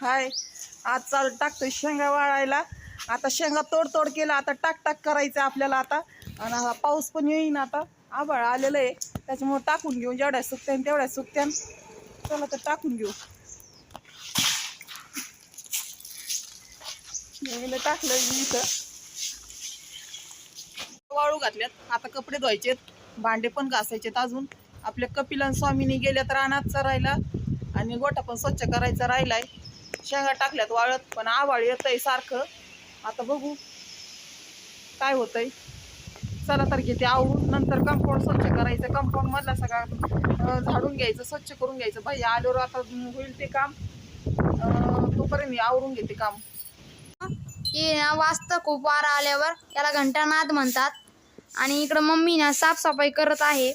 हाय आज चाल टाकतोय शेंगा वाळायला. आता शेंगा तोड तोड केला आता टाक टाक करायचं आपल्याला आता. आणि हा पाऊस पण येईन आता. आभाळ आलेलं आहे. त्याच्यामुळे टाकून घेऊ. जेवढ्या सुकत्यान तेवढ्या सुकत्यान चला तर टाकून घेऊ. टाकलं इथं. वाळू घातल्यात. आता कपडे धुवायचेत. भांडे पण घासायचेत अजून. आपल्या कपिलन आणि स्वामीनी गेल्यात रानात चरायला. आणि गोठा पण स्वच्छ करायचा राहिलाय. शेंगा टाकल्यात वाळत पण आवाळ आहे सारखं. आता बघू काय होतंय. चला तर घेते आवरून नंतर कंपाऊंड स्वच्छ करायचं. कंपाऊंड मधला सगळा झाडून घ्यायचं स्वच्छ करून घ्यायचं. भाई आल्यावर आता होईल ते काम. तोपर्यंत मी आवरून घेते काम. ये ना वाजतं खूप वारा आल्यावर त्याला घंटानाद म्हणतात. आणि इकडं मम्मी ना साफसफाई करत आहे.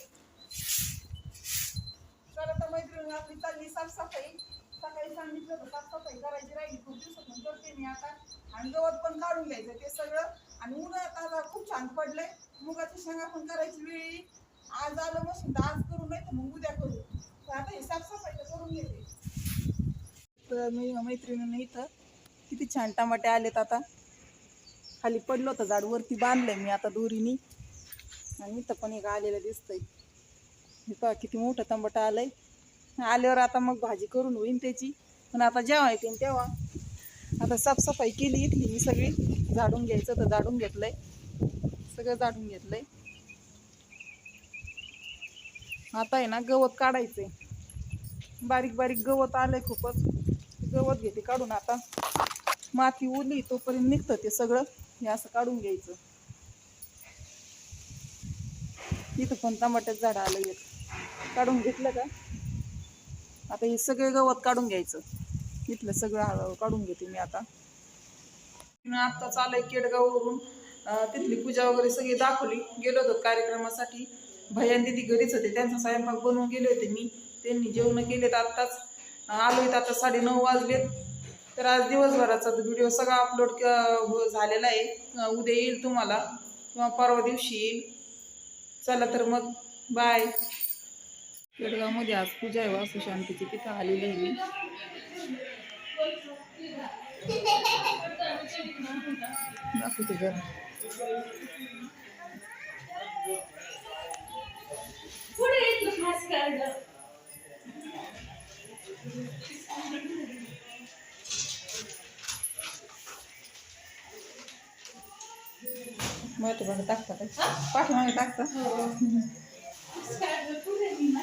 आपली चालली साफसफाई सकाळी सांगितलं होतं साफसफाई करायची राहिली. खूप दिवसातून करते मी आता आणि गवत पण काढून घ्यायचं ते सगळं. आणि उन्हाळ्यात आता खूप छान पडलंय. मुगाची शेंगा पण करायची वेळ आज आलं मशीन तर आज करू नाही तर मग उद्या करू. तर आता हे साफसफाई तर करून घेते. तर मी मैत्रिणीनं इथं किती छान टमाटे आलेत आता. खाली पडलो होतं झाड वरती बांधलंय मी आता दोरीनी. आणि इथं पण एक आलेलं दिसतंय. हे पहा किती मोठं टमाटं आलंय. आल्यावर आता मग भाजी करून होईन त्याची. पण आता जेव्हा येते तेव्हा. आता साफसफाई केली इथली मी सगळी. झाडून घ्यायचं तर झाडून घेतलंय. सगळं झाडून घेतलंय. आता आहे ना गवत काढायचंय. बारीक बारीक गवत आलंय खूपच. गवत घेते काढून आता. माती ओली तोपर्यंत निघतं ते सगळं. हे असं काढून घ्यायचं. इथं पण टमाट्यात झाड आलं काढून घेतलं का? आता हे सगळे गवत काढून घ्यायचं. इथलं सगळं काढून घेते मी आता. आत्ता चालय केडगाववरून तिथली पूजा वगैरे सगळी दाखवली. गेलो होतो कार्यक्रमासाठी. भैयान दिदी घरीच होते. त्यांचा स्वयंपाक बनवून गेले होते मी. त्यांनी जेवण केलेत आत्ताच. आलोय आता साडे नऊ वाजलेत. तर आज दिवसभराचा व्हिडिओ सगळा अपलोड हो, झालेला आहे. उद्या येईल तुम्हाला. किंवा परवा दिवशी येईल. चला तर मग. बाय केडगावमध्ये आज पूजा आहे वासू शांतीची तिथं आलेली आहे मी. दाखवते टाकता काय? पाठीमागे टाकता? ಸ್ಟಾರ್ಟ್ ಮಾಡ್ಕೊಂಡು ನಿಮ್ಮ